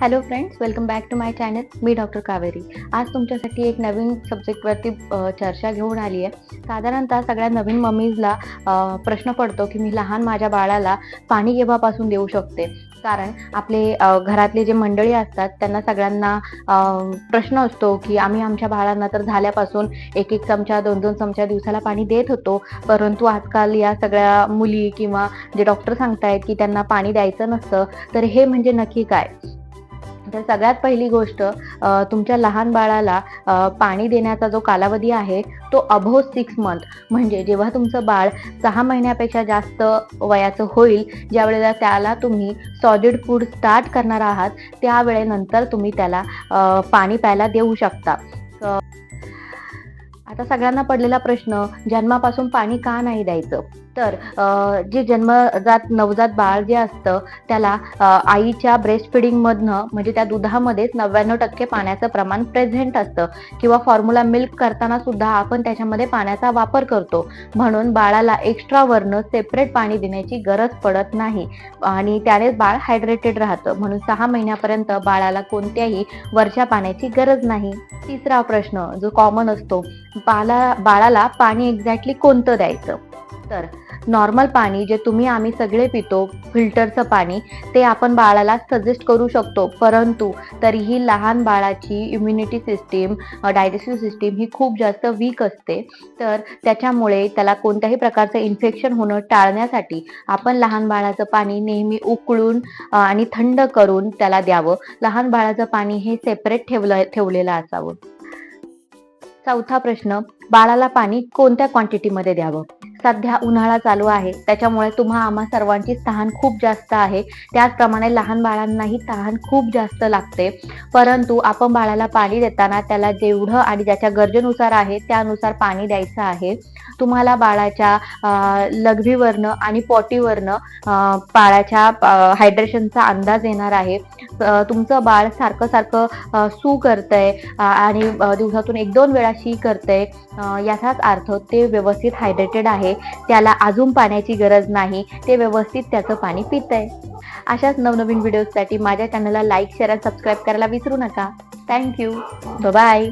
Hello friends welcome back to my channel me doctor Kaveri. आज तुमच्यासाठी एक नवीन सब्जेक्टवरती चर्चा घेऊन आली आहे साधारणतः सगळ्या नवीन मम्मीजला प्रश्न पडतो की मी लहान माझ्या बाळाला पाणी केव्हापासून देऊ शकते? कारण आपले घरातले जे मंडळी असतात त्यांना सगळ्यांना प्रश्न असतो की आम्ही आमच्या बाळांना तर झाल्यापासून एक एक चमचा दोन दोन चमचा दिवसाला पाणी देत होतो. परंतु आजकाल या सगळ्या मुली किंवा जे डॉक्टर सांगतायत की त्यांना पाणी द्यायचं नसतं तर हे म्हणजे नक्की काय? तर सगळ्यात पहिली गोष्ट तुमच्या लहान बाळाला पाणी देण्याचा जो कालावधी आहे तो अभो सिक्स मंथ म्हणजे जेव्हा तुमचं बाळ सहा महिन्यापेक्षा जास्त वयाचं होईल ज्या वेळेला त्याला तुम्ही सॉलिड फूड स्टार्ट करणार आहात त्यावेळेनंतर तुम्ही त्याला पाणी प्यायला देऊ शकता. आता सगळ्यांना पडलेला प्रश्न जन्मापासून पाणी का नाही द्यायचं? तर जे जन्मजात नवजात बाळ जे असतं त्याला आईच्या ब्रेस्ट फिडिंगमधनं म्हणजे त्या दुधामध्येच नव्याण्णव टक्के पाण्याचं प्रमाण प्रेझेंट असतं. किंवा फॉर्म्युला मिल्क करताना सुद्धा आपण त्याच्यामध्ये पाण्याचा वापर करतो. म्हणून बाळाला एक्स्ट्रा वरनं सेपरेट पाणी देण्याची गरज पडत नाही. आणि त्यानेच बाळ हायड्रेटेड राहतं. म्हणून सहा महिन्यापर्यंत बाळाला कोणत्याही वरच्या पाण्याची गरज नाही. तिसरा प्रश्न जो कॉमन असतो बाला बाळाला पाणी एक्झॅक्टली कोणतं द्यायचं? तर नॉर्मल पाणी जे तुम्ही आम्ही सगळे पितो फिल्टरचं पाणी ते आपण बाळाला सजेस्ट करू शकतो. परंतु तरीही लहान बाळाची इम्युनिटी सिस्टीम डायजेस्टिव्ह सिस्टीम ही खूप जास्त वीक असते. तर त्याच्यामुळे त्याला कोणत्याही प्रकारचं इन्फेक्शन होणं टाळण्यासाठी आपण लहान बाळाचं पाणी नेहमी उकळून आणि थंड करून त्याला द्यावं. लहान बाळाचं पाणी हे सेपरेट ठेवलं ठेवलेलं असावं. चौथा प्रश्न बाळाला पाणी कोणत्या क्वांटिटीमध्ये द्यावं? सध्या उन्हाळा चालू आहे. त्याच्यामुळे तुम्हा आम्हा सर्वांची तहान खूप जास्त आहे. त्याचप्रमाणे लहान बाळांनाही तहान खूप जास्त लागते. परंतु आपण बाळाला पाणी देताना त्याला जेवढं आणि ज्याच्या गरजेनुसार आहे त्यानुसार पाणी द्यायचं आहे. तुम्हाला बाळाच्या लघवीवरनं आणि पॉटीवरनं बाळाच्या हायड्रेशनचा अंदाज येणार आहे. तुमचं बाळ सारखं सारखं सू करतंय आणि दिवसातून एक दोन वेळा शी करतंय. याचाच अर्थ ते व्यवस्थित हायड्रेटेड आहे. त्याला अजून पाण्याची गरज नाही. ते व्यवस्थित त्याचं पाणी पितंय. अशाच नवनवीन व्हिडिओजसाठी माझ्या चॅनलला लाईक शेअर आणि सबस्क्राईब करायला विसरू नका. Thank you bye